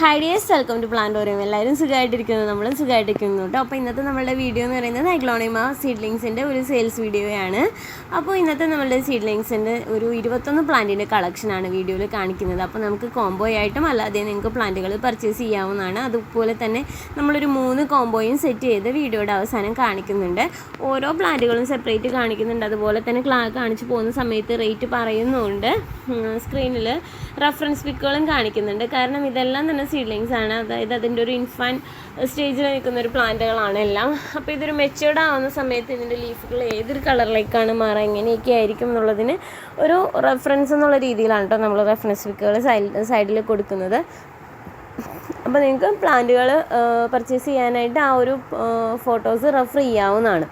Hi dears welcome to Plantorium എല്ലാവരും സുഖമായിട്ടിരിക്കുന്നു. നമ്മളും സുഖമായിട്ടിരിക്കുന്നു കേട്ടോ. അപ്പോൾ ഇന്നത്തെ നമ്മളുടെ വീഡിയോ എന്ന് പറയുന്നത് ഐക്ലോണിമ സീഡ്ലിങ്സിന്റെ ഒരു സെയിൽസ് വീഡിയോയാണ് അപ്പോൾ ഇന്നത്തെ നമ്മളുടെ സീഡ്ലിങ്സിന്റെ ഒരു ഇരുപത്തൊന്ന് പ്ലാന്റിന്റെ കളക്ഷനാണ് വീഡിയോയിൽ കാണിക്കുന്നത്. അപ്പോൾ നമുക്ക് കോംബോ ആയിട്ടും അല്ലാതെ നിങ്ങൾക്ക് പ്ലാന്റുകൾ പർച്ചേസ് ചെയ്യാവുന്നതാണ്. അതുപോലെ തന്നെ നമ്മളൊരു മൂന്ന് കോംബോയും സെറ്റ് ചെയ്ത് വീഡിയോയുടെ അവസാനം കാണിക്കുന്നുണ്ട്. ഓരോ പ്ലാന്റുകളും സെപ്പറേറ്റ് കാണിക്കുന്നുണ്ട്. അതുപോലെ തന്നെ ക്ലാ കാണിച്ചു പോകുന്ന സമയത്ത് റേറ്റ് പറയുന്നുണ്ട്. സ്ക്രീനിൽ റഫറൻസ് പിക്കുകളും കാണിക്കുന്നുണ്ട്. കാരണം ഇതെല്ലാം തന്നെ സീഡ്ലിങ്സ് ആണ്. അതായത് അതിന്റെ ഒരു ഇൻഫാൻ സ്റ്റേജിൽ നിൽക്കുന്ന ഒരു പ്ലാന്റുകളാണ് എല്ലാം. അപ്പോൾ ഇതൊരു മെച്ചുവേർഡ് ആവുന്ന സമയത്ത് ഇതിന്റെ ലീഫുകൾ ഏതൊരു കളറിലേക്കാണ് മാറുക എങ്ങനെയൊക്കെ ആയിരിക്കും എന്നുള്ളതിന് ഒരു റെഫറൻസ് എന്നുള്ള രീതിയിലാണ് കേട്ടോ നമ്മൾ റെഫറൻസ് ബുക്കുകൾ സൈഡ് സൈഡിൽ കൊടുക്കുന്നത്. അപ്പോൾ നിങ്ങൾക്ക് പ്ലാന്റുകൾ പർച്ചേസ് ചെയ്യാനായിട്ട് ആ ഒരു ഫോട്ടോസ് റെഫർ ചെയ്യാവുന്നതാണ്.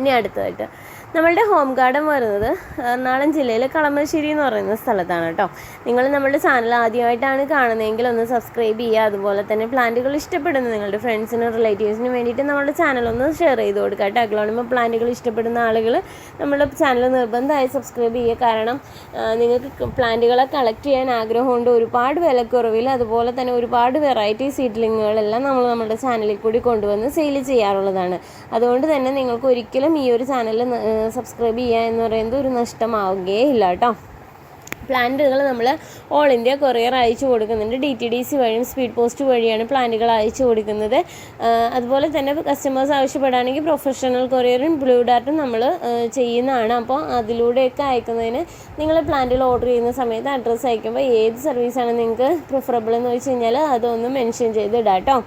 ഇനി അടുത്തതായിട്ട്. നമ്മളുടെ ഹോം ഗാർഡൻ വരുന്നത് എറണാകുളം ജില്ലയിലെ കളമശ്ശേരി എന്ന് പറയുന്ന സ്ഥലത്താണ് കേട്ടോ. നിങ്ങൾ നമ്മുടെ ചാനൽ ആദ്യമായിട്ടാണ് കാണുന്നതെങ്കിൽ ഒന്ന് സബ്സ്ക്രൈബ് ചെയ്യുക. അതുപോലെ തന്നെ പ്ലാന്റുകൾ ഇഷ്ടപ്പെടുന്ന നിങ്ങളുടെ ഫ്രണ്ട്സിനും റിലേറ്റീവ്സിനും വേണ്ടിയിട്ട് നമ്മുടെ ചാനൽ ഒന്ന് ഷെയർ ചെയ്ത് കൊടുക്കുക കേട്ടോ. അഗ്ലോണിമ പ്ലാന്റുകൾ ഇഷ്ടപ്പെടുന്ന ആളുകൾ നമ്മുടെ ചാനൽ നിർബന്ധമായി സബ്സ്ക്രൈബ് ചെയ്യുക. കാരണം നിങ്ങൾക്ക് പ്ലാന്റുകളെ കളക്ട് ചെയ്യാൻ ആഗ്രഹമുണ്ട്. ഒരുപാട് വിലക്കുറവിൽ അതുപോലെ തന്നെ ഒരുപാട് വെറൈറ്റി സീഡ്ലിങ്ങുകളെല്ലാം നമ്മൾ നമ്മുടെ ചാനലിൽ കൂടി കൊണ്ടുവന്ന് സെയിൽ ചെയ്യാറുള്ളതാണ്. അതുകൊണ്ട് തന്നെ നിങ്ങൾക്ക് ഒരിക്കലും ഈ ഒരു ചാനൽ സബ്സ്ക്രൈബ് ചെയ്യുക എന്ന് പറയുന്നത് ഒരു നഷ്ടമാവുകയേ ഇല്ല കേട്ടോ. പ്ലാന്റുകൾ നമ്മൾ ഓൾ ഇന്ത്യ കൊറിയർ അയച്ചു കൊടുക്കുന്നുണ്ട്. ഡി ടി ഡി സി വഴിയും സ്പീഡ് പോസ്റ്റ് വഴിയാണ് പ്ലാന്റുകൾ അയച്ചു കൊടുക്കുന്നത്. അതുപോലെ തന്നെ കസ്റ്റമേഴ്സ് ആവശ്യപ്പെടുകയാണെങ്കിൽ പ്രൊഫഷണൽ കൊറിയറും ബ്ലൂ ഡാർട്ടും നമ്മൾ ചെയ്യുന്നതാണ്. അപ്പോൾ അതിലൂടെയൊക്കെ അയക്കുന്നതിന് നിങ്ങൾ പ്ലാന്റുകൾ ഓർഡർ ചെയ്യുന്ന സമയത്ത് അഡ്രസ്സ് അയക്കുമ്പോൾ ഏത് സർവീസാണ് നിങ്ങൾക്ക് പ്രിഫറബിൾ എന്ന് വെച്ച് കഴിഞ്ഞാൽ അതൊന്ന് മെൻഷൻ ചെയ്ത് ഇടാം കേട്ടോ.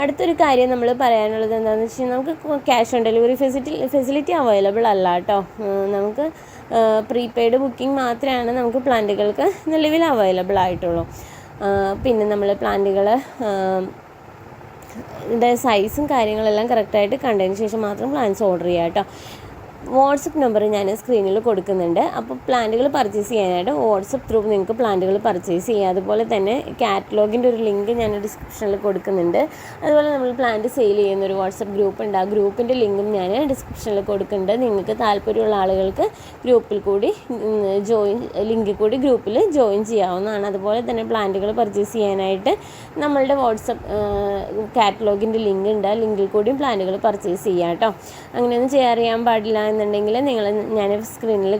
അടുത്തൊരു കാര്യം നമ്മൾ പറയാനുള്ളത് എന്താണെന്ന് വെച്ച് കഴിഞ്ഞാൽ നമുക്ക് cash on delivery facility facility available അല്ല കേട്ടോ നമുക്ക് പ്രീപെയ്ഡ് ബുക്കിംഗ് മാത്രമാണ് നമുക്ക് പ്ലാന്റുകൾക്ക് നിലവിൽ അവൈലബിൾ ആയിട്ടുള്ളൂ. പിന്നെ നമ്മൾ പ്ലാന്റുകൾ സൈസും കാര്യങ്ങളെല്ലാം കറക്റ്റായിട്ട് കണ്ടതിന് ശേഷം മാത്രം പ്ലാൻസ് ഓർഡർ ചെയ്യുക കേട്ടോ വാട്സപ്പ് നമ്പർ ഞാൻ സ്ക്രീനിൽ കൊടുക്കുന്നുണ്ട്. അപ്പോൾ പ്ലാന്റുകൾ പർച്ചേസ് ചെയ്യാനായിട്ട് വാട്സപ്പ് ത്രൂ നിങ്ങൾക്ക് പ്ലാന്റുകൾ പർച്ചേസ് ചെയ്യാം. അതുപോലെ തന്നെ കാറ്റലോഗിന്റെ ഒരു ലിങ്ക് ഞാൻ ഡിസ്ക്രിപ്ഷനിൽ കൊടുക്കുന്നുണ്ട്. അതുപോലെ നമ്മൾ പ്ലാന്റ് സെയിൽ ചെയ്യുന്ന ഒരു വാട്സപ്പ് ഗ്രൂപ്പ് ഉണ്ട്. ആ ഗ്രൂപ്പിന്റെ ലിങ്കും ഞാൻ ഡിസ്ക്രിപ്ഷനിൽ കൊടുക്കുന്നുണ്ട്. നിങ്ങൾക്ക് താല്പര്യമുള്ള ആളുകൾക്ക് ഗ്രൂപ്പിൽ കൂടി ജോയിൻ ലിങ്കിൽ കൂടി ഗ്രൂപ്പിൽ ജോയിൻ ചെയ്യാവുന്നതാണ്. അതുപോലെ തന്നെ പ്ലാന്റുകൾ പർച്ചേസ് ചെയ്യാനായിട്ട് നമ്മളുടെ വാട്സപ്പ് കാറ്റലോഗിന്റെ ലിങ്ക് ഉണ്ട്. ആ ലിങ്കിൽ കൂടി പ്ലാന്റുകൾ പർച്ചേസ് ചെയ്യാം കേട്ടോ. അങ്ങനെയൊന്നും ചെയ്യാറിയാൻ പാടില്ല. എന്നുണ്ടെങ്കിൽ നിങ്ങൾ ഞാൻ സ്ക്രീനിൽ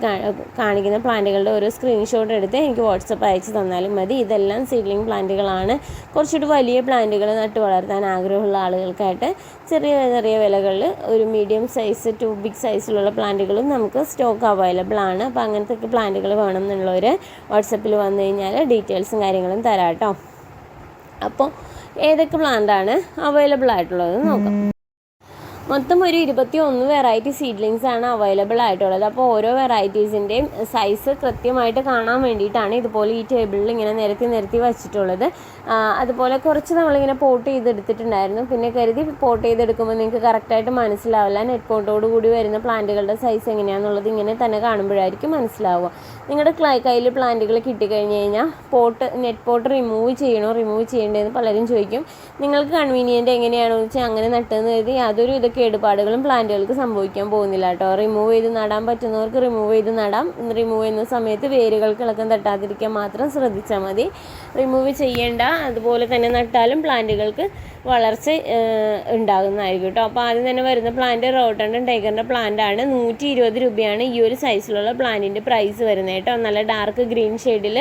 കാണിക്കുന്ന പ്ലാന്റുകളുടെ ഓരോ സ്ക്രീൻഷോട്ട് എടുത്ത് എനിക്ക് വാട്സപ്പ് അയച്ച് തന്നാലും മതി. ഇതെല്ലാം സീഡ്ലിംഗ് പ്ലാന്റുകളാണ്. കുറച്ചുകൂടി വലിയ പ്ലാന്റുകൾ നട്ട് വളർത്താൻ ആഗ്രഹമുള്ള ആളുകൾക്കായിട്ട് ചെറിയ ചെറിയ വിലകളിൽ ഒരു മീഡിയം സൈസ് ടു ബിഗ് സൈസിലുള്ള പ്ലാന്റുകളും നമുക്ക് സ്റ്റോക്ക് അവൈലബിൾ ആണ്. അപ്പോൾ അങ്ങനത്തെ പ്ലാന്റുകൾ വേണം എന്നുള്ളവർ വാട്സപ്പിൽ വന്നു കഴിഞ്ഞാൽ ഡീറ്റെയിൽസും കാര്യങ്ങളും തരാം കേട്ടോ. അപ്പോൾ ഏതൊക്കെ പ്ലാന്റാണ് അവൈലബിൾ ആയിട്ടുള്ളത് നോക്കാം. മൊത്തം ഒരു ഇരുപത്തി ഒന്ന് വെറൈറ്റി സീഡ്ലിങ്സ് ആണ് അവൈലബിൾ ആയിട്ടുള്ളത്. അപ്പോൾ ഓരോ വെറൈറ്റീസിന്റെയും സൈസ് കൃത്യമായിട്ട് കാണാൻ വേണ്ടിയിട്ടാണ് ഇതുപോലെ ഈ ടേബിളിൽ ഇങ്ങനെ നിരത്തി നിരത്തി വെച്ചിട്ടുള്ളത്. അതുപോലെ കുറച്ച് നമ്മളിങ്ങനെ പോട്ട് ചെയ്തെടുത്തിട്ടുണ്ടായിരുന്നു. പിന്നെ കരുതി പോട്ട് ചെയ്തെടുക്കുമ്പോൾ നിങ്ങൾക്ക് കറക്റ്റായിട്ട് മനസ്സിലാവില്ല. നെറ്റ് പോട്ടോട് കൂടി വരുന്ന പ്ലാന്റുകളുടെ സൈസ് എങ്ങനെയാണെന്നുള്ളത് ഇങ്ങനെ തന്നെ കാണുമ്പോഴായിരിക്കും മനസ്സിലാവുക. നിങ്ങളുടെ കയ്യിൽ പ്ലാന്റുകൾ കിട്ടിക്കഴിഞ്ഞ് കഴിഞ്ഞാൽ പോട്ട് നെറ്റ് പോട്ട് റിമൂവ് ചെയ്യണോ റിമൂവ് ചെയ്യേണ്ടതെന്ന് പലരും ചോദിക്കും. നിങ്ങൾക്ക് കൺവീനിയന്റ് എങ്ങനെയാണെന്ന് വെച്ചാൽ അങ്ങനെ നട്ടെന്ന് കരുതി യാതൊരു ഇത് കേടുപാടുകളും പ്ലാന്റുകൾക്ക് സംഭവിക്കാൻ പോകുന്നില്ല കേട്ടോ. റിമൂവ് ചെയ്ത് നടാൻ പറ്റുന്നവർക്ക് റിമൂവ് ചെയ്ത് നടാം. റിമൂവ് ചെയ്യുന്ന സമയത്ത് വേരുകൾക്ക് ഇളക്കം തട്ടാതിരിക്കാൻ മാത്രം ശ്രദ്ധിച്ചാൽ മതി. റിമൂവ് ചെയ്യേണ്ട അതുപോലെ തന്നെ നട്ടാലും പ്ലാന്റുകൾക്ക് വളർച്ച ഉണ്ടാകുന്നതായിരിക്കും കേട്ടോ. അപ്പോൾ ആദ്യം തന്നെ വരുന്ന പ്ലാന്റ് റോട്ടണ്ടൻ ടൈഗറിന്റെ പ്ലാന്റ് ആണ്. നൂറ്റി ഇരുപത് രൂപയാണ് ഈ ഒരു സൈസിലുള്ള പ്ലാന്റിന്റെ പ്രൈസ് വരുന്നത് കേട്ടോ. നല്ല ഡാർക്ക് ഗ്രീൻ ഷെയ്ഡിൽ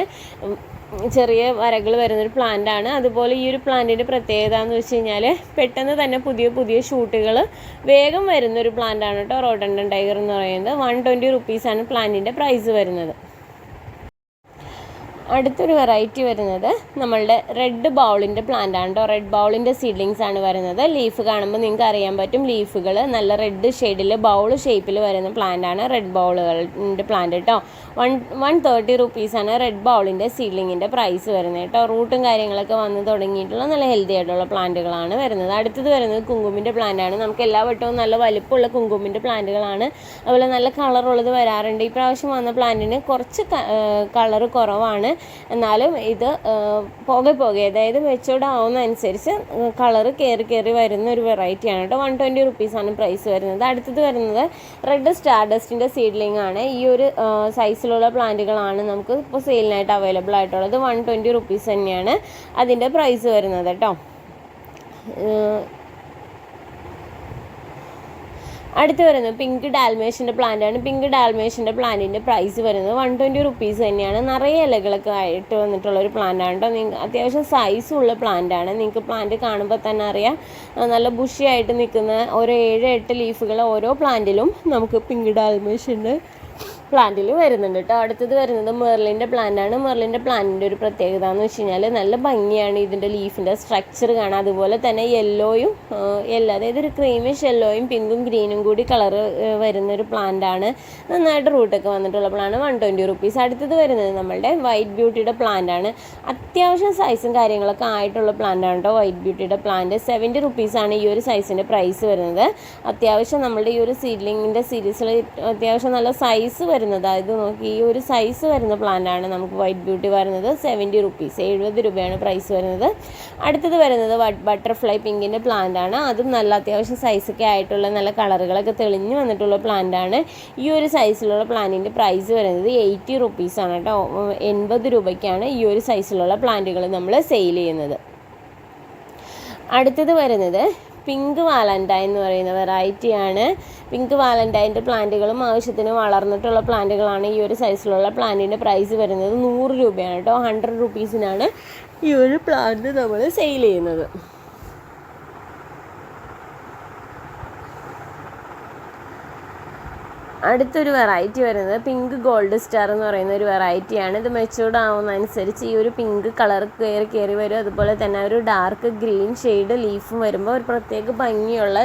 ചെറിയ വരകൾ വരുന്നൊരു ആണ്. അതുപോലെ ഈ ഒരു പ്ലാന്റിന്റെ പ്രത്യേകത എന്ന് വെച്ച് കഴിഞ്ഞാൽ പെട്ടെന്ന് തന്നെ പുതിയ പുതിയ ഷൂട്ടുകൾ വേഗം വരുന്നൊരു പ്ലാന്റ് ആണ് കേട്ടോ റോഡൻഡൻ ടൈഗർ എന്ന് പറയുന്നത്. വൺ ട്വന്റി റുപ്പീസാണ് പ്ലാന്റിന്റെ പ്രൈസ് വരുന്നത്. അടുത്തൊരു വെറൈറ്റി വരുന്നത് നമ്മളുടെ റെഡ് ബൗളിന്റെ പ്ലാന്റ് ആണ് കേട്ടോ റെഡ് ബൗളിന്റെ സീഡ്ലിങ്സ് ആണ് വരുന്നത്. ലീഫ് കാണുമ്പോൾ നിങ്ങൾക്ക് അറിയാൻ പറ്റും ലീഫുകൾ നല്ല റെഡ് ഷെയ്ഡിൽ ബൗൾ ഷേപ്പിൽ വരുന്ന പ്ലാന്റ് ആണ് റെഡ് ബൗളുകളുടെ പ്ലാന്റ് കേട്ടോ വൺ വൺ തേർട്ടി റുപ്പീസാണ് റെഡ് ബൗളിന്റെ സീഡ്ലിങ്ങിന്റെ പ്രൈസ് വരുന്നത് കേട്ടോ റൂട്ടും കാര്യങ്ങളൊക്കെ വന്ന് തുടങ്ങിയിട്ടുള്ള നല്ല ഹെൽത്തി ആയിട്ടുള്ള പ്ലാന്റുകളാണ് വരുന്നത്. അടുത്തത് വരുന്നത് കുങ്കുമിന്റെ പ്ലാന്റ് ആണ്. നമുക്ക് എല്ലാ വട്ടവും നല്ല വലിപ്പമുള്ള കുങ്കുമിന്റെ പ്ലാന്റുകളാണ് അതുപോലെ നല്ല കളറുള്ളത് വരാറുണ്ട്. ഈ പ്രാവശ്യം വന്ന പ്ലാന്റിന് കുറച്ച് കളർ കുറവാണ്. എന്നാലും ഇത് പോകെ പോകെ അതായത് മെച്ചൂർഡ് ആവുന്നതനുസരിച്ച് കളറ് കയറി കയറി വരുന്ന ഒരു വെറൈറ്റിയാണ് കേട്ടോ. വൺ ട്വന്റി റുപ്പീസാണ് പ്രൈസ് വരുന്നത്. അടുത്തത് വരുന്നത് റെഡ് സ്റ്റാർ ഡസ്റ്റിന്റെ സീഡ്ലിംഗ് ആണ്. ഈ ഒരു സൈസിലുള്ള പ്ലാന്റുകളാണ് നമുക്ക് ഇപ്പോൾ സെയിലിനായിട്ട് അവൈലബിൾ ആയിട്ടുള്ളത്. വൺ ട്വന്റി റുപ്പീസ് തന്നെയാണ് അതിന്റെ പ്രൈസ് വരുന്നത് കേട്ടോ. അടുത്ത് വരുന്നത് പിങ്ക് ഡാൽമേഷന്റെ പ്ലാന്റ് ആണ്. പിങ്ക് ഡാൽമേഷന്റെ പ്ലാന്റിന്റെ പ്രൈസ് വരുന്നത് വൺ ട്വന്റി റുപ്പീസ് തന്നെയാണ്. നിറയെ ഇലകളൊക്കെ ആയിട്ട് വന്നിട്ടുള്ള ഒരു പ്ലാന്റ് ആണ് കേട്ടോ നിങ്ങൾക്ക് അത്യാവശ്യം സൈസുള്ള പ്ലാന്റ് ആണ്. നിങ്ങൾക്ക് പ്ലാന്റ് കാണുമ്പോൾ തന്നെ അറിയാം. നല്ല ബുഷിയായിട്ട് നിൽക്കുന്ന ഓരോ ഏഴ് എട്ട് ലീഫുകൾ ഓരോ പ്ലാന്റിലും നമുക്ക് പിങ്ക് ഡാൽമേഷന്റെ പ്ലാന്റിൽ വരുന്നുണ്ട് കേട്ടോ അടുത്തത് വരുന്നത് മെർലിന്റെ പ്ലാന്റ് ആണ്. മെർലിന്റെ പ്ലാന്റിന്റെ ഒരു പ്രത്യേകത എന്ന് വെച്ച് കഴിഞ്ഞാൽ നല്ല ഭംഗിയാണ് ഇതിന്റെ ലീഫിന്റെ സ്ട്രക്ചർ കാണാൻ. അതുപോലെ തന്നെ യെല്ലോയും യെല്ലോ അതായത് ഒരു ക്രീമിഷ് യെല്ലോയും പിങ്കും ഗ്രീനും കൂടി കളർ വരുന്ന ഒരു പ്ലാന്റ് ആണ്. നന്നായിട്ട് റൂട്ടൊക്കെ വന്നിട്ടുള്ള പ്ലാന്റ് വൺ ട്വന്റി റുപ്പീസ് അടുത്തത് വരുന്നത് നമ്മളുടെ വൈറ്റ് ബ്യൂട്ടിയുടെ പ്ലാന്റ് ആണ്. അത്യാവശ്യം സൈസും കാര്യങ്ങളൊക്കെ ആയിട്ടുള്ള പ്ലാന്റ് ആണ് കേട്ടോ വൈറ്റ് ബ്യൂട്ടിയുടെ പ്ലാന്റ് സെവന്റി റുപ്പീസാണ് ഈ ഒരു സൈസിന്റെ പ്രൈസ് വരുന്നത്. അത്യാവശ്യം നമ്മളുടെ ഈ ഒരു സീഡ്ലിങ്ങിന്റെ സീരീസിൽ അത്യാവശ്യം നല്ല സൈസ് വരുന്നത്. അതായത് നോക്കി ഈ ഒരു സൈസ് വരുന്ന പ്ലാന്റാണ് നമുക്ക് വൈറ്റ് ബ്യൂട്ടി വരുന്നത്. സെവന്റി റുപ്പീസ് എഴുപത് രൂപയാണ് പ്രൈസ് വരുന്നത്. അടുത്തത് വരുന്നത് ബട്ടർഫ്ലൈ പിങ്കിന്റെ പ്ലാന്റാണ് അതും നല്ല അത്യാവശ്യം സൈസൊക്കെ ആയിട്ടുള്ള നല്ല കളറുകളൊക്കെ തെളിഞ്ഞു വന്നിട്ടുള്ള പ്ലാന്റാണ് ഈ ഒരു സൈസിലുള്ള പ്ലാന്റിന്റെ പ്രൈസ് വരുന്നത് എയ്റ്റി റുപ്പീസാണ് കേട്ടോ. എൺപത് രൂപയ്ക്കാണ് ഈ ഒരു സൈസിലുള്ള പ്ലാന്റുകൾ നമ്മൾ സെയിൽ ചെയ്യുന്നത്. അടുത്തത് വരുന്നത് പിങ്ക് വാലന്റൈൻ എന്ന് പറയുന്ന വെറൈറ്റിയാണ് പിങ്ക് വാലന്റൈന്റെ പ്ലാന്റുകളും ആവശ്യത്തിന് വളർന്നിട്ടുള്ള പ്ലാന്റുകളാണ് ഈ ഒരു സൈസിലുള്ള പ്ലാന്റിന്റെ പ്രൈസ് വരുന്നത് നൂറ് രൂപയാണ് കേട്ടോ. ഹൺഡ്രഡ് റുപ്പീസിനാണ് ഈ ഒരു പ്ലാന്റ് നമ്മൾ സെയിൽ ചെയ്യുന്നത്. അടുത്തൊരു വെറൈറ്റി വരുന്നത് പിങ്ക് ഗോൾഡ് സ്റ്റാർ എന്ന് പറയുന്ന ഒരു വെറൈറ്റിയാണ് ഇത് മെച്ചൂർഡ് ആവുന്നതനുസരിച്ച് ഈ ഒരു പിങ്ക് കളർ കയറി കയറി വരും. അതുപോലെ തന്നെ ഒരു ഡാർക്ക് ഗ്രീൻ ഷെയ്ഡ് ലീഫും വരുമ്പോൾ ഒരു പ്രത്യേക ഭംഗിയുള്ള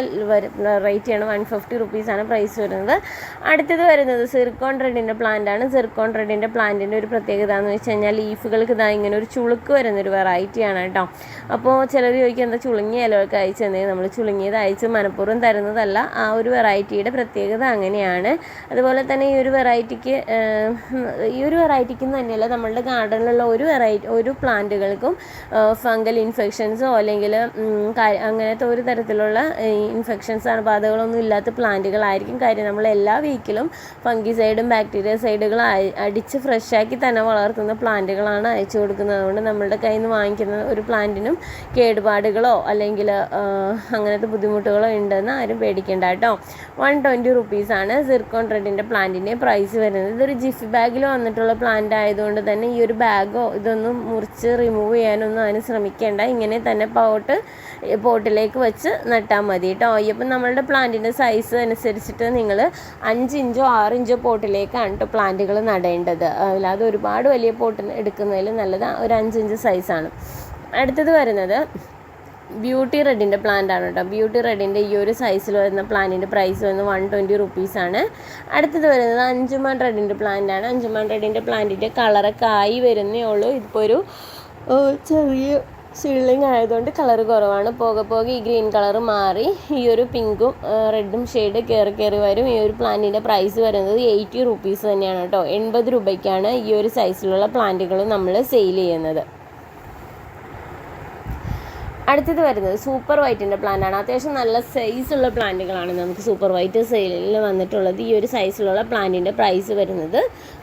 വെറൈറ്റിയാണ് വൺ ഫിഫ്റ്റി റുപ്പീസാണ് പ്രൈസ് വരുന്നത്. അടുത്തത് വരുന്നത് സിർക്കോൺ റെഡിന്റെ പ്ലാന്റ് ആണ്. സിർക്കോൺ റെഡിന്റെ പ്ലാന്റിന്റെ ഒരു പ്രത്യേകത എന്ന് വെച്ച് കഴിഞ്ഞാൽ ലീഫുകൾക്ക് ഇതാ ഇങ്ങനെ ഒരു ചുളുക്ക് വരുന്നൊരു വെറൈറ്റിയാണ് കേട്ടോ. അപ്പോൾ ചിലർ ചോദിക്കും എന്താ ചുളുങ്ങിയ ഇലകൾക്ക് അയച്ചു തന്നെ നമ്മൾ ചുളുങ്ങിയത് അയച്ച് മനഃപൂർവം തരുന്നതല്ല. ആ ഒരു വെറൈറ്റിയുടെ പ്രത്യേകത അങ്ങനെയാണ്. അതുപോലെ തന്നെ ഈ ഒരു വെറൈറ്റിക്ക് ഈ ഒരു വെറൈറ്റിക്ക് തന്നെയല്ല നമ്മളുടെ ഗാർഡനിലുള്ള ഒരു വെറൈറ്റി ഒരു പ്ലാന്റുകൾക്കും ഫംഗൽ ഇൻഫെക്ഷൻസോ അല്ലെങ്കിൽ അങ്ങനത്തെ ഒരു തരത്തിലുള്ള ഇൻഫെക്ഷൻസ് അണുബാധകളൊന്നും ഇല്ലാത്ത പ്ലാന്റുകളായിരിക്കും കാര്യം. നമ്മൾ എല്ലാ വീക്കിലും ഫംഗിസൈഡും ബാക്ടീരിയ സൈഡുകളും അടിച്ച് ഫ്രഷാക്കി തന്നെ വളർത്തുന്ന പ്ലാന്റുകളാണ് അയച്ചു കൊടുക്കുന്നത്. അതുകൊണ്ട് നമ്മളുടെ കയ്യിൽ നിന്ന് വാങ്ങിക്കുന്ന ഒരു പ്ലാന്റിനും കേടുപാടുകളോ അല്ലെങ്കിൽ അങ്ങനത്തെ ബുദ്ധിമുട്ടുകളോ ഉണ്ടെന്ന് ആരും പേടിക്കേണ്ട കേട്ടോ. വൺ ട്വന്റി റുപ്പീസാണ് സിർക്കോൺ റെഡിന്റെ പ്ലാന്റിന്റെ പ്രൈസ് വരുന്നത്. ഇതൊരു ജിഫി ബാഗിൽ വന്നിട്ടുള്ള പ്ലാന്റ് ആയതുകൊണ്ട് തന്നെ ഈ ഒരു ബാഗോ ഇതൊന്നും മുറിച്ച് റിമൂവ് ചെയ്യാനൊന്നും അതിന് ശ്രമിക്കേണ്ട. ഇങ്ങനെ തന്നെ പോട്ട് പോട്ടിലേക്ക് വെച്ച് നട്ടാൽ മതി കേട്ടോ അപ്പം നമ്മളുടെ പ്ലാന്റിന്റെ സൈസ് അനുസരിച്ചിട്ട് നിങ്ങൾ അഞ്ച് ഇഞ്ചോ ഇഞ്ചോ പോട്ടിലേക്കാണ് കേട്ടോ പ്ലാന്റുകൾ നടേണ്ടത്. അല്ലാതെ ഒരുപാട് വലിയ പോട്ട് എടുക്കുന്നതിൽ നല്ലത് ഒരു അഞ്ച് ഇഞ്ച് സൈസാണ് അടുത്തത് വരുന്നത് ബ്യൂട്ടി റെഡിന്റെ പ്ലാന്റ് ആണ് കേട്ടോ ബ്യൂട്ടി റെഡിന്റെ ഈ ഒരു സൈസിൽ വരുന്ന പ്ലാന്റിന്റെ പ്രൈസ് വരുന്നത് വൺ ട്വന്റി റുപ്പീസാണ് അടുത്തത് വരുന്നത് അഞ്ചുമാൻ റെഡിന്റെ പ്ലാന്റ് ആണ്. അഞ്ചുമാൻ റെഡിന്റെ പ്ലാന്റിന്റെ കളറൊക്കെ ആയി വരുന്നേ ഉള്ളൂ. ഇതിപ്പോൾ ഒരു ചെറിയ സീഡ്ലിംഗ് ആയതുകൊണ്ട് കളർ കുറവാണ്. പോകെ പോകെ ഈ ഗ്രീൻ കളർ മാറി ഈ ഒരു പിങ്കും റെഡും ഷെയ്ഡ് കയറി കയറി വരും. ഈ ഒരു പ്ലാന്റിന്റെ പ്രൈസ് വരുന്നത് എയ്റ്റി റുപ്പീസ് തന്നെയാണ് കേട്ടോ എൺപത് രൂപയ്ക്കാണ് ഈ ഒരു സൈസിലുള്ള പ്ലാന്റുകൾ നമ്മൾ സെയിൽ ചെയ്യുന്നത്. അടുത്തത് വരുന്നത് സൂപ്പർ വൈറ്റിന്റെ പ്ലാന്റ് ആണ്. അത്യാവശ്യം നല്ല സൈസുള്ള പ്ലാന്റുകളാണ് നമുക്ക് സൂപ്പർ വൈറ്റ് സെയിലിൽ വന്നിട്ടുള്ളത്. ഈ ഒരു സൈസിലുള്ള പ്ലാന്റിന്റെ പ്രൈസ് വരുന്നത്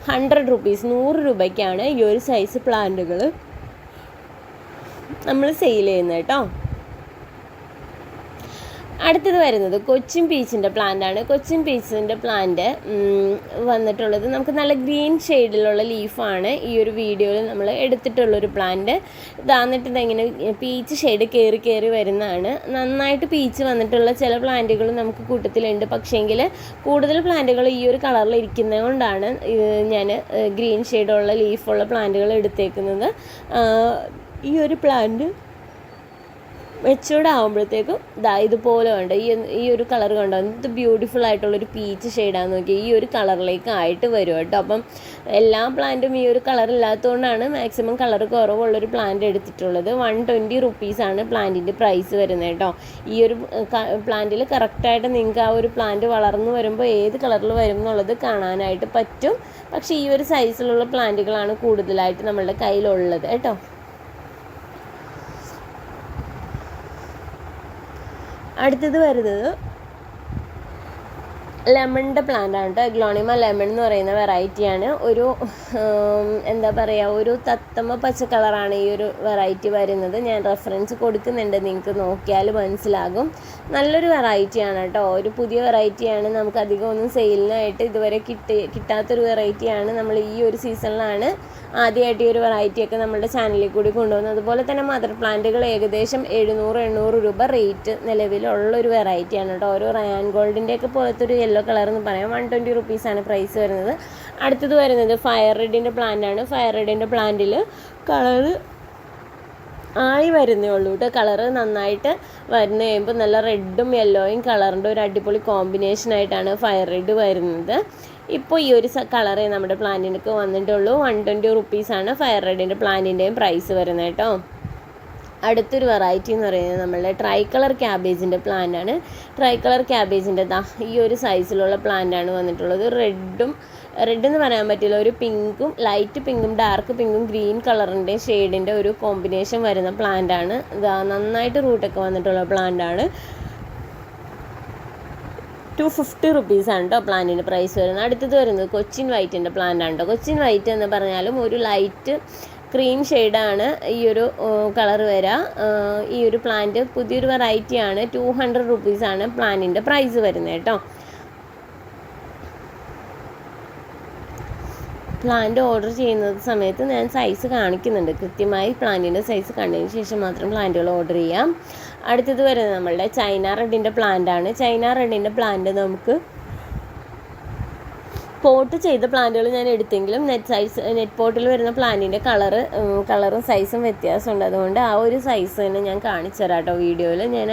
ഹൺഡ്രഡ് റുപ്പീസ് നൂറ് രൂപയ്ക്കാണ് ഈ ഒരു സൈസ് പ്ലാന്റുകൾ നമ്മൾ സെയിൽ ചെയ്യുന്നത് കേട്ടോ. അടുത്തത് വരുന്നത് കൊച്ചിൻ പീച്ചിന്റെ പ്ലാന്റ് ആണ് കൊച്ചിൻ പീച്ചിന്റെ പ്ലാന്റ് വന്നിട്ടുള്ളത് നമുക്ക് നല്ല ഗ്രീൻ ഷെയ്ഡിലുള്ള ലീഫാണ്. ഈ ഒരു വീഡിയോയിൽ നമ്മൾ എടുത്തിട്ടുള്ളൊരു പ്ലാന്റ്. ഇതാന്നിട്ട് ഇതെങ്ങനെ പീച്ച് ഷെയ്ഡ് കയറി കയറി വരുന്നതാണ്. നന്നായിട്ട് പീച്ച് വന്നിട്ടുള്ള ചില പ്ലാന്റുകൾ നമുക്ക് കൂട്ടത്തിലുണ്ട്. പക്ഷേങ്കിൽ കൂടുതൽ പ്ലാന്റുകൾ ഈ ഒരു കളറിൽ ഇരിക്കുന്നത് കൊണ്ടാണ് ഞാൻ ഗ്രീൻ ഷെയ്ഡുള്ള ലീഫുള്ള പ്ലാന്റുകൾ എടുത്തേക്കുന്നത്. ഈ ഒരു പ്ലാന്റ് മെച്ചൂർഡ് ആകുമ്പോഴത്തേക്കും ദാ ഇതുപോലെ ഉണ്ട് ഈ ഈ ഒരു കളർ കണ്ടോ എന്ത് ബ്യൂട്ടിഫുൾ ആയിട്ടുള്ളൊരു പീച്ച് ഷെയ്ഡാന്ന് നോക്കി ഈ ഒരു കളറിലേക്ക് ആയിട്ട് വരും കേട്ടോ. അപ്പം എല്ലാ പ്ലാന്റും ഈ ഒരു കളർ ഇല്ലാത്തതുകൊണ്ടാണ് മാക്സിമം കളർ കുറവുള്ളൊരു പ്ലാന്റ് എടുത്തിട്ടുള്ളത്. വൺ ട്വന്റി റുപ്പീസാണ് പ്ലാന്റിന്റെ പ്രൈസ് വരുന്നത് കേട്ടോ. ഈ ഒരു പ്ലാന്റിൽ കറക്റ്റായിട്ട് നിങ്ങൾക്ക് ആ ഒരു പ്ലാന്റ് വളർന്നു വരുമ്പോൾ ഏത് കളറിൽ വരും എന്നുള്ളത് കാണാനായിട്ട് പറ്റും. പക്ഷേ ഈ ഒരു സൈസിലുള്ള പ്ലാന്റുകളാണ് കൂടുതലായിട്ട് നമ്മളുടെ കയ്യിലുള്ളത് കേട്ടോ. അടുത്തത് വരുന്നത് ലെമണിന്റെ പ്ലാന്റ് ആണ് കേട്ടോ. ഗ്ലോണിമ ലെമൺ എന്ന് പറയുന്ന വെറൈറ്റിയാണ് ഒരു എന്താ പറയുക ഒരു തത്തമ്മ പച്ച കളറാണ് ഈ ഒരു വെറൈറ്റി വരുന്നത്. ഞാൻ റെഫറൻസ് കൊടുക്കുന്നുണ്ട്. നിങ്ങൾക്ക് നോക്കിയാൽ മനസ്സിലാകും. നല്ലൊരു വെറൈറ്റിയാണ് കേട്ടോ. ഒരു പുതിയ വെറൈറ്റിയാണ് നമുക്ക് അധികം ഒന്നും സെയിലിനായിട്ട് ഇതുവരെ കിട്ടി കിട്ടാത്തൊരു വെറൈറ്റിയാണ് നമ്മൾ ഈ ഒരു സീസണിലാണ് ആദ്യമായിട്ട് ഈ ഒരു വെറൈറ്റിയൊക്കെ നമ്മുടെ ചാനലിൽ കൂടി കൊണ്ടുവന്നു. അതുപോലെ തന്നെ മദർ പ്ലാന്റുകൾ ഏകദേശം എഴുന്നൂറ് എണ്ണൂറ് രൂപ റേറ്റ് നിലവിലുള്ള ഒരു വെറൈറ്റിയാണ് കേട്ടോ ഓരോ റയാൻ ഗോൾഡിന്റെ ഒക്കെ പോലത്തെ ഒരു യെല്ലോ കളർ എന്ന് പറയാം. വൺ ട്വന്റി റുപ്പീസാണ് പ്രൈസ് വരുന്നത്. അടുത്തത് വരുന്നത് ഫയർ റെഡിന്റെ പ്ലാന്റ് ആണ്. ഫയർ റെഡിന്റെ പ്ലാന്റിൽ കളറ് ആയി വരുന്നേ ഉള്ളൂ കേട്ടോ കളറ് നന്നായിട്ട് വരുന്ന കഴിയുമ്പോൾ നല്ല റെഡും യെല്ലോയും കളറിന്റെ ഒരു അടിപൊളി കോമ്പിനേഷൻ ആയിട്ടാണ് ഫയർ റെഡ് വരുന്നത്. ഇപ്പോൾ ഈ ഒരു കളറേ നമ്മുടെ പ്ലാന്റിനൊക്കെ വന്നിട്ടുള്ളൂ. വൺ ട്വന്റി റുപ്പീസാണ് ഫയർ റെഡിന്റെ പ്ലാന്റിന്റെയും പ്രൈസ് വരുന്നത് കേട്ടോ. അടുത്തൊരു വെറൈറ്റി എന്ന് പറയുന്നത് നമ്മളുടെ ട്രൈ കളർ ക്യാബേജിന്റെ ആണ്. ട്രൈ കളർ ക്യാബേജിന്റെ ദാ ഈ ഒരു സൈസിലുള്ള ആണ് വന്നിട്ടുള്ളത്. റെഡും റെഡ് എന്ന് പറയാൻ പറ്റില്ല. ഒരു പിങ്കും ലൈറ്റ് പിങ്കും ഡാർക്ക് പിങ്കും ഗ്രീൻ കളറിന്റെ ഷെയ്ഡിന്റെ ഒരു കോമ്പിനേഷൻ വരുന്ന പ്ലാന്റ് ആണ്. നന്നായിട്ട് റൂട്ടൊക്കെ വന്നിട്ടുള്ള പ്ലാന്റ് ആണ്. ടു ഫിഫ്റ്റി റുപ്പീസാണ് കേട്ടോ പ്ലാന്റിന്റെ പ്രൈസ് വരുന്നത്. അടുത്തത് വരുന്നത് കൊച്ചിൻ വൈറ്റിന്റെ പ്ലാന്റ് ആണ് കേട്ടോ കൊച്ചിൻ വൈറ്റ് എന്ന് പറഞ്ഞാലും ഒരു ലൈറ്റ് ക്രീം ഷെയ്ഡാണ് ഈ ഒരു കളർ വരിക ഈ ഒരു പ്ലാന്റ് പുതിയൊരു വെറൈറ്റിയാണ് ടു ഹൺഡ്രഡ് റുപ്പീസാണ് പ്ലാന്റിന്റെ പ്രൈസ് വരുന്നത് കേട്ടോ പ്ലാന്റ് ഓർഡർ ചെയ്യുന്ന സമയത്ത് ഞാൻ സൈസ് കാണിക്കുന്നുണ്ട്. കൃത്യമായി പ്ലാന്റിന്റെ സൈസ് കണ്ടതിന് ശേഷം മാത്രം പ്ലാന്റുകൾ ഓർഡർ ചെയ്യാം. അടുത്തത് വരുന്നത് നമ്മളുടെ ചൈന റെഡിന്റെ പ്ലാന്റ് ആണ്. ചൈന റെഡിന്റെ പ്ലാന്റ് നമുക്ക് പോട്ട് ചെയ്ത പ്ലാന്റുകൾ ഞാൻ എടുത്തെങ്കിലും നെറ്റ് സൈസ് നെറ്റ് പോട്ടിൽ വരുന്ന പ്ലാന്റിന്റെ കളറ് കളറും സൈസും വ്യത്യാസമുണ്ട്. അതുകൊണ്ട് ആ ഒരു സൈസ് തന്നെ ഞാൻ കാണിച്ചു തരാം കേട്ടോ വീഡിയോയിൽ ഞാൻ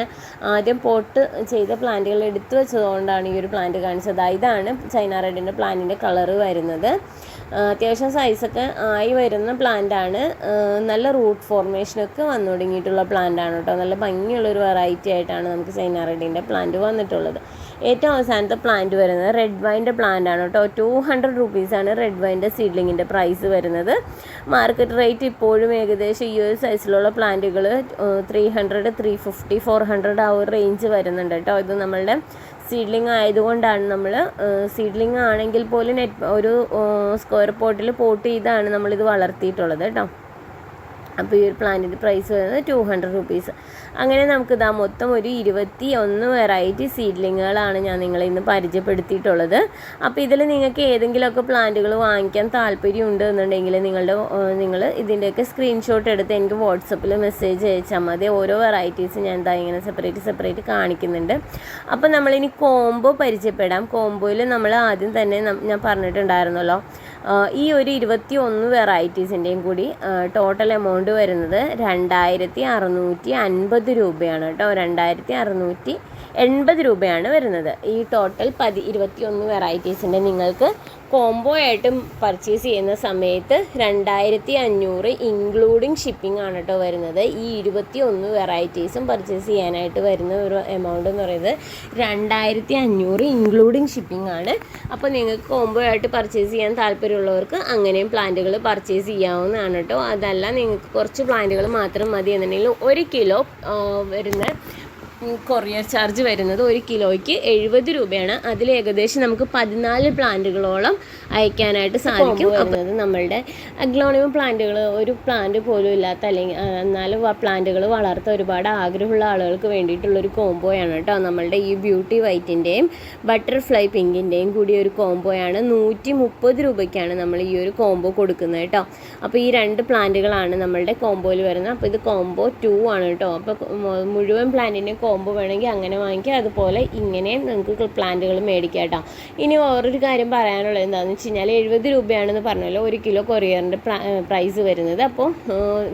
ആദ്യം പോട്ട് ചെയ്ത പ്ലാന്റുകൾ എടുത്തു വെച്ചതുകൊണ്ടാണ് ഈ ഒരു പ്ലാന്റ് കാണിച്ചത്. ഇതാണ് ചൈന റെഡിന്റെ പ്ലാന്റിന്റെ കളറ് വരുന്നത്. അത്യാവശ്യം സൈസൊക്കെ ആയി വരുന്ന പ്ലാന്റാണ് നല്ല റൂട്ട് ഫോർമേഷനൊക്കെ വന്നു തുടങ്ങിയിട്ടുള്ള പ്ലാന്റാണ് കേട്ടോ. നല്ല ഭംഗിയുള്ളൊരു വെറൈറ്റി ആയിട്ടാണ് നമുക്ക് ചൈന റെഡിന്റെ പ്ലാന്റ് വന്നിട്ടുള്ളത്. ഏറ്റവും അവസാനത്തെ പ്ലാന്റ് വരുന്നത് റെഡ് വൈന്റെ പ്ലാന്റ് ആണ് കേട്ടോ. ടു ഹൺഡ്രഡ് റുപ്പീസാണ് റെഡ് വൈന്റെ സീഡ്ലിങ്ങിന്റെ പ്രൈസ് വരുന്നത്. മാർക്കറ്റ് റേറ്റ് ഇപ്പോഴും ഏകദേശം ഈ ഒരു സൈസിലുള്ള പ്ലാന്റുകൾ three hundred three fifty four hundred ആ ഒരു റേഞ്ച് വരുന്നുണ്ട് കേട്ടോ. ഇത് നമ്മളുടെ സീഡ്ലിംഗ് ആയതുകൊണ്ടാണ് നമ്മൾ സീഡ്ലിംഗ് ആണെങ്കിൽ പോലും നെറ്റ് ഒരു സ്ക്വയർ പോട്ടിൽ പോട്ട് ചെയ്താണ് നമ്മളിത് വളർത്തിയിട്ടുള്ളത് കേട്ടോ. അപ്പോൾ ഈ ഒരു പ്ലാന്റിന്റെ പ്രൈസ് വരുന്നത് ടു ഹൺഡ്രഡ് റുപ്പീസ് അങ്ങനെ നമുക്ക് ഇതാ മൊത്തം ഒരു ഇരുപത്തി ഒന്ന് വെറൈറ്റി സീഡ്ലിങ്ങുകളാണ് ഞാൻ നിങ്ങളെ ഇന്ന് പരിചയപ്പെടുത്തിയിട്ടുള്ളത്. അപ്പോൾ ഇതിൽ നിങ്ങൾക്ക് ഏതെങ്കിലുമൊക്കെ പ്ലാന്റുകൾ വാങ്ങിക്കാൻ താല്പര്യമുണ്ട് എന്നുണ്ടെങ്കിൽ നിങ്ങളുടെ നിങ്ങൾ ഇതിന്റെയൊക്കെ സ്ക്രീൻഷോട്ട് എടുത്ത് എനിക്ക് വാട്സപ്പിൽ മെസ്സേജ് അയച്ചാൽ മതി. ഓരോ വെറൈറ്റീസ് ഞാൻ എന്താ ഇങ്ങനെ സെപ്പറേറ്റ് സെപ്പറേറ്റ് കാണിക്കുന്നുണ്ട്. അപ്പോൾ നമ്മളിനി കോംബോ പരിചയപ്പെടാം. കോംബോയിൽ നമ്മൾ ആദ്യം തന്നെ ഞാൻ പറഞ്ഞിട്ടുണ്ടായിരുന്നല്ലോ. ഈ ഒരു ഇരുപത്തി ഒന്ന് വെറൈറ്റീസിന്റെയും കൂടി ടോട്ടൽ എമൗണ്ട് വരുന്നത് രണ്ടായിരത്തി അറുന്നൂറ്റി അൻപത് രൂപയാണ് കേട്ടോ. രണ്ടായിരത്തി അറുന്നൂറ്റി എൺപത് രൂപയാണ് വരുന്നത്. ഈ ടോട്ടൽ പതി ഇരുപത്തിയൊന്ന് വെറൈറ്റീസിന്റെ നിങ്ങൾക്ക് കോംബോ ആയിട്ട് പർച്ചേസ് ചെയ്യുന്ന സമയത്ത് രണ്ടായിരത്തി അഞ്ഞൂറ് ഇൻക്ലൂഡിങ് ഷിപ്പിംഗ് ആണ് കേട്ടോ വരുന്നത്. ഈ ഇരുപത്തി ഒന്ന് വെറൈറ്റീസും പർച്ചേസ് ചെയ്യാനായിട്ട് വരുന്ന ഒരു എമൗണ്ട് എന്ന് പറയുന്നത് രണ്ടായിരത്തി അഞ്ഞൂറ് ഇൻക്ലൂഡിങ് ഷിപ്പിംഗ് ആണ്. അപ്പോൾ നിങ്ങൾക്ക് കോംബോ ആയിട്ട് പർച്ചേസ് ചെയ്യാൻ താല്പര്യമുള്ളവർക്ക് അങ്ങനെയും പ്ലാന്റുകൾ പർച്ചേസ് ചെയ്യാവുന്നതാണ് കേട്ടോ അതല്ല നിങ്ങൾക്ക് കുറച്ച് പ്ലാന്റുകൾ മാത്രം മതി എന്നുണ്ടെങ്കിൽ ഒരു കിലോ വരുന്ന കൊറിയർ ചാർജ് വരുന്നത് ഒരു കിലോയ്ക്ക് എഴുപത് രൂപയാണ്. അതിൽ ഏകദേശം നമുക്ക് പതിനാല് പ്ലാന്റുകളോളം അയക്കാനായിട്ട് സാധിക്കും. അത് നമ്മളുടെ അഗ്ലോണിയം പ്ലാന്റുകൾ ഒരു പ്ലാന്റ് പോലും ഇല്ലാത്ത അല്ലെങ്കിൽ ആ, എന്നാലും പ്ലാന്റുകൾ വളർത്ത ഒരുപാട് ആഗ്രഹമുള്ള ആളുകൾക്ക് വേണ്ടിയിട്ടുള്ളൊരു കോംബോയാണ് കേട്ടോ. നമ്മളുടെ ഈ ബ്യൂട്ടി വൈറ്റിന്റെയും ബട്ടർഫ്ലൈ പിങ്കിന്റെയും കൂടി ഒരു കോംബോയാണ് നൂറ്റി മുപ്പത് രൂപയ്ക്കാണ് നമ്മൾ ഈ ഒരു കോംബോ കൊടുക്കുന്നത് കേട്ടോ. അപ്പോൾ ഈ രണ്ട് പ്ലാന്റുകളാണ് നമ്മളുടെ കോംബോയിൽ വരുന്നത്. അപ്പോൾ ഇത് കോംബോ ടു ആണ് കേട്ടോ. അപ്പോൾ മുഴുവൻ പ്ലാന്റിന്റെ കോംബോ വേണമെങ്കിൽ അങ്ങനെ വാങ്ങിക്കുക അതുപോലെ ഇങ്ങനെയും നിങ്ങൾക്ക് പ്ലാന്റുകൾ മേടിക്കാം കേട്ടോ ഇനി വേറൊരു കാര്യം പറയാനുള്ളത് എന്താണെന്ന് വെച്ച് കഴിഞ്ഞാൽ എഴുപത് രൂപയാണെന്ന് പറഞ്ഞല്ലോ. ഒരു കിലോ കൊറിയറിന്റെ പ്രൈസ് വരുന്നത്. അപ്പോൾ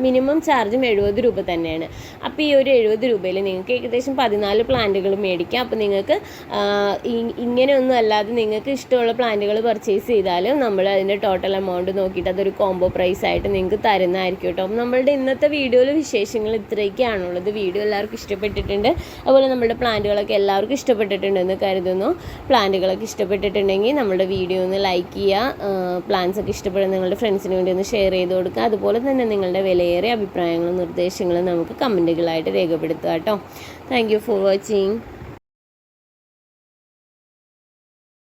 മിനിമം ചാർജും എഴുപത് രൂപ തന്നെയാണ്. അപ്പോൾ ഈ ഒരു എഴുപത് രൂപയിൽ നിങ്ങൾക്ക് ഏകദേശം പതിനാല് പ്ലാന്റുകൾ മേടിക്കാം. അപ്പോൾ നിങ്ങൾക്ക് ഇങ്ങനെയൊന്നും അല്ലാതെ നിങ്ങൾക്ക് ഇഷ്ടമുള്ള പ്ലാന്റുകൾ പർച്ചേസ് ചെയ്താലും നമ്മൾ അതിന്റെ ടോട്ടൽ എമൗണ്ട് നോക്കിയിട്ട് അതൊരു കോംബോ പ്രൈസ് ആയിട്ട് നിങ്ങൾക്ക് തരുന്നതായിരിക്കും കേട്ടോ. നമ്മളുടെ ഇന്നത്തെ വീഡിയോയിൽ വിശേഷങ്ങൾ ഇത്രയൊക്കെയാണുള്ളത്. വീഡിയോ എല്ലാവർക്കും ഇഷ്ടപ്പെട്ടിട്ടുണ്ട്. അതുപോലെ നമ്മുടെ പ്ലാന്റുകളൊക്കെ എല്ലാവർക്കും ഇഷ്ടപ്പെട്ടിട്ടുണ്ടെന്ന് കരുതുന്നു. പ്ലാന്റുകളൊക്കെ ഇഷ്ടപ്പെട്ടിട്ടുണ്ടെങ്കിൽ നമ്മുടെ വീഡിയോ ഒന്ന് ലൈക്ക് ചെയ്യുക. പ്ലാന്റ്സ് ഒക്കെ ഇഷ്ടപ്പെടുന്ന നിങ്ങളുടെ ഫ്രണ്ട്സിന് വേണ്ടി ഒന്ന് ഷെയർ ചെയ്ത് കൊടുക്കുക. അതുപോലെ തന്നെ നിങ്ങളുടെ വിലയേറിയ അഭിപ്രായങ്ങളും നിർദ്ദേശങ്ങളും നമുക്ക് കമന്റുകളായിട്ട് രേഖപ്പെടുത്തുക കേട്ടോ. Thank you for watching